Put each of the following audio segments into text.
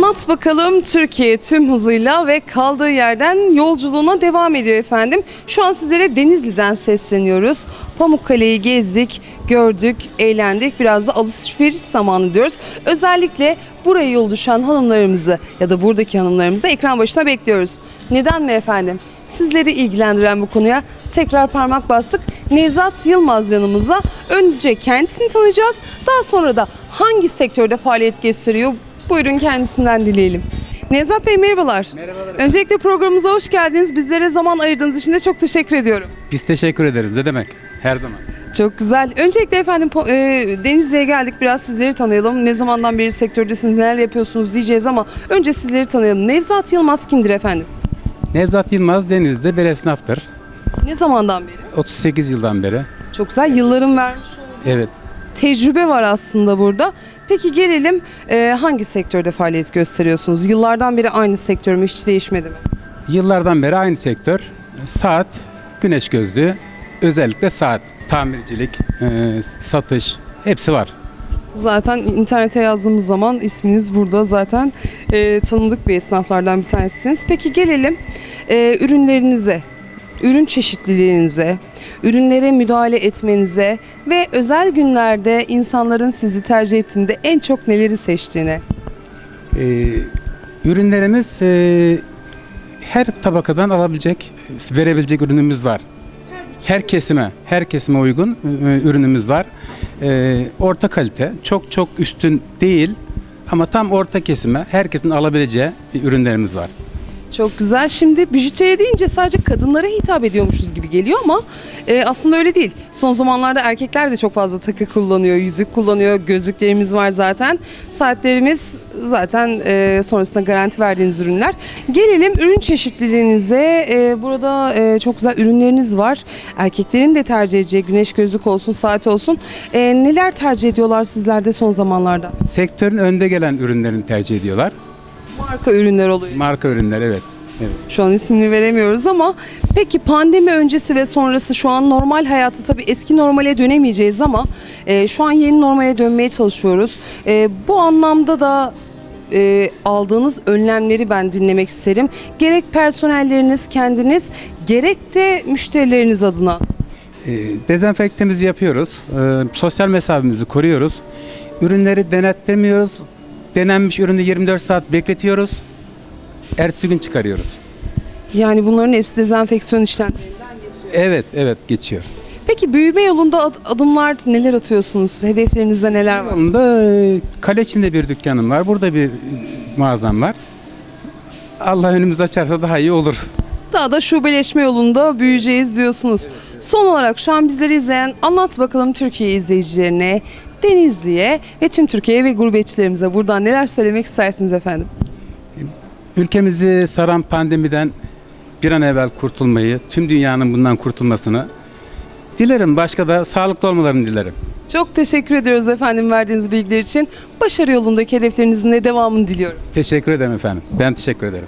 Anlat bakalım Türkiye tüm hızıyla ve kaldığı yerden yolculuğuna devam ediyor efendim. Şu an sizlere Denizli'den sesleniyoruz. Pamukkale'yi gezdik, gördük, eğlendik. Biraz da alışveriş zamanı diyoruz. Özellikle buraya yol düşen hanımlarımızı ya da buradaki hanımlarımızı ekran başına bekliyoruz. Neden mi efendim? Sizleri ilgilendiren bu konuya tekrar parmak bastık. Nevzat Yılmaz yanımıza. Önce kendisini tanıyacağız. Daha sonra da hangi sektörde faaliyet gösteriyor Buyurun kendisinden dileyelim. Nevzat Bey merhabalar. Merhabalar. Öncelikle programımıza hoş geldiniz. Bizlere zaman ayırdığınız için de çok teşekkür ediyorum. Biz teşekkür ederiz. Ne demek? Her zaman. Çok güzel. Öncelikle efendim e, Denizli'ye geldik. Biraz sizleri tanıyalım. Ne zamandan beri sektördesiniz, neler yapıyorsunuz diyeceğiz ama önce sizleri tanıyalım. Nevzat Yılmaz kimdir efendim? Nevzat Yılmaz Deniz'de bir esnaftır. Ne zamandan beri? 38 yıldan beri. Çok güzel. Yılların vermiş olduğu Evet. Tecrübe var aslında burada. Peki gelelim e, hangi sektörde faaliyet gösteriyorsunuz? Yıllardan beri aynı sektör mü? Hiç değişmedi mi? Yıllardan beri aynı sektör. Saat, güneş gözlüğü, özellikle saat, tamircilik, e, satış hepsi var. Zaten internete yazdığımız zaman isminiz burada zaten e, tanıdık bir esnaflardan bir tanesiniz. Peki gelelim e, ürünlerinize, ürün çeşitliliğinize, ürünlere müdahale etmenize ve özel günlerde insanların sizi tercih ettiğinde en çok neleri seçtiğine. E, ürünlerimiz e, her tabakadan alabilecek, verebilecek ürünümüz var. Her kesime, her kesime uygun e, ürünümüz var. E, orta kalite, çok çok üstün değil ama tam orta kesime herkesin alabileceği ürünlerimiz var. Çok güzel. Şimdi bijuteri deyince sadece kadınlara hitap ediyormuşuz gibi geliyor ama e, aslında öyle değil. Son zamanlarda erkekler de çok fazla takı kullanıyor, yüzük kullanıyor, gözlüklerimiz var zaten. Saatlerimiz zaten e, sonrasında garanti verdiğiniz ürünler. Gelelim ürün çeşitliliğinize. E, burada e, çok güzel ürünleriniz var. Erkeklerin de tercih edeceği güneş gözlük olsun, saat olsun. E, neler tercih ediyorlar sizlerde son zamanlarda? Sektörün önde gelen ürünlerini tercih ediyorlar. Marka ürünler oluyor. Marka ürünler evet. evet. Şu an ismini veremiyoruz ama peki pandemi öncesi ve sonrası şu an normal hayatı tabii eski normale dönemeyeceğiz ama e, şu an yeni normale dönmeye çalışıyoruz. E, bu anlamda da e, aldığınız önlemleri ben dinlemek isterim. Gerek personelleriniz kendiniz gerek de müşterileriniz adına. E, dezenfektemizi yapıyoruz. E, sosyal mesafemizi koruyoruz. Ürünleri denetlemiyoruz. Denenmiş ürünü 24 saat bekletiyoruz. Ertesi gün çıkarıyoruz. Yani bunların hepsi dezenfeksiyon işlemlerinden geçiyor. Evet, evet geçiyor. Peki büyüme yolunda ad- adımlar neler atıyorsunuz? Hedeflerinizde neler var? Yolunda e, kale içinde bir dükkanım var. Burada bir e, mağazam var. Allah önümüzü açarsa daha iyi olur. Daha da şubeleşme yolunda büyüyeceğiz diyorsunuz. Son olarak şu an bizleri izleyen anlat bakalım Türkiye izleyicilerine, Denizli'ye ve tüm Türkiye ve gurbetçilerimize buradan neler söylemek istersiniz efendim? Ülkemizi saran pandemiden bir an evvel kurtulmayı, tüm dünyanın bundan kurtulmasını dilerim. Başka da sağlıklı olmalarını dilerim. Çok teşekkür ediyoruz efendim verdiğiniz bilgiler için. Başarı yolundaki hedeflerinizin de devamını diliyorum. Teşekkür ederim efendim. Ben teşekkür ederim.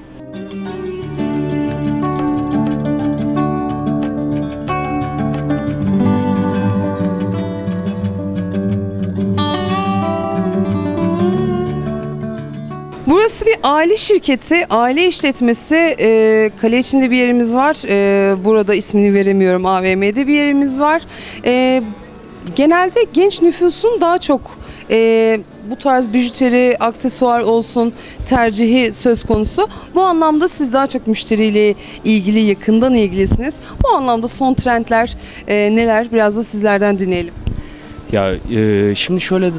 Burası bir aile şirketi, aile işletmesi. Ee, kale içinde bir yerimiz var. Ee, burada ismini veremiyorum. AVM'de bir yerimiz var. Ee, genelde genç nüfusun daha çok e, bu tarz bijuteri, aksesuar olsun tercihi söz konusu. Bu anlamda siz daha çok müşteriyle ilgili, yakından ilgilisiniz. Bu anlamda son trendler e, neler? Biraz da sizlerden dinleyelim. Ya e, şimdi şöyle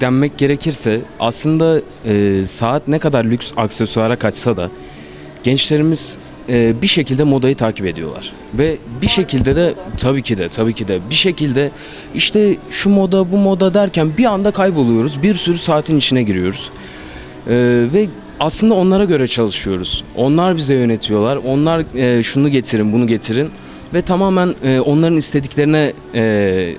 denmek gerekirse aslında e, saat ne kadar lüks aksesuara kaçsa da gençlerimiz e, bir şekilde modayı takip ediyorlar. Ve bir şekilde de tabii ki de tabii ki de bir şekilde işte şu moda bu moda derken bir anda kayboluyoruz. Bir sürü saatin içine giriyoruz. E, ve aslında onlara göre çalışıyoruz. Onlar bize yönetiyorlar. Onlar e, şunu getirin bunu getirin ve tamamen e, onların istediklerine e,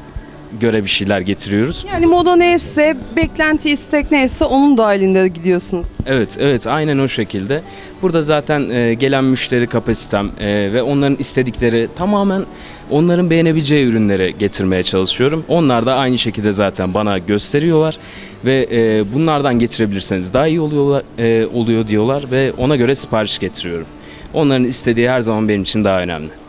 göre bir şeyler getiriyoruz. Yani moda neyse, beklenti istek neyse onun dahilinde gidiyorsunuz. Evet, evet aynen o şekilde. Burada zaten e, gelen müşteri kapasitem e, ve onların istedikleri tamamen onların beğenebileceği ürünleri getirmeye çalışıyorum. Onlar da aynı şekilde zaten bana gösteriyorlar ve e, bunlardan getirebilirseniz daha iyi oluyorlar, e, oluyor diyorlar ve ona göre sipariş getiriyorum. Onların istediği her zaman benim için daha önemli.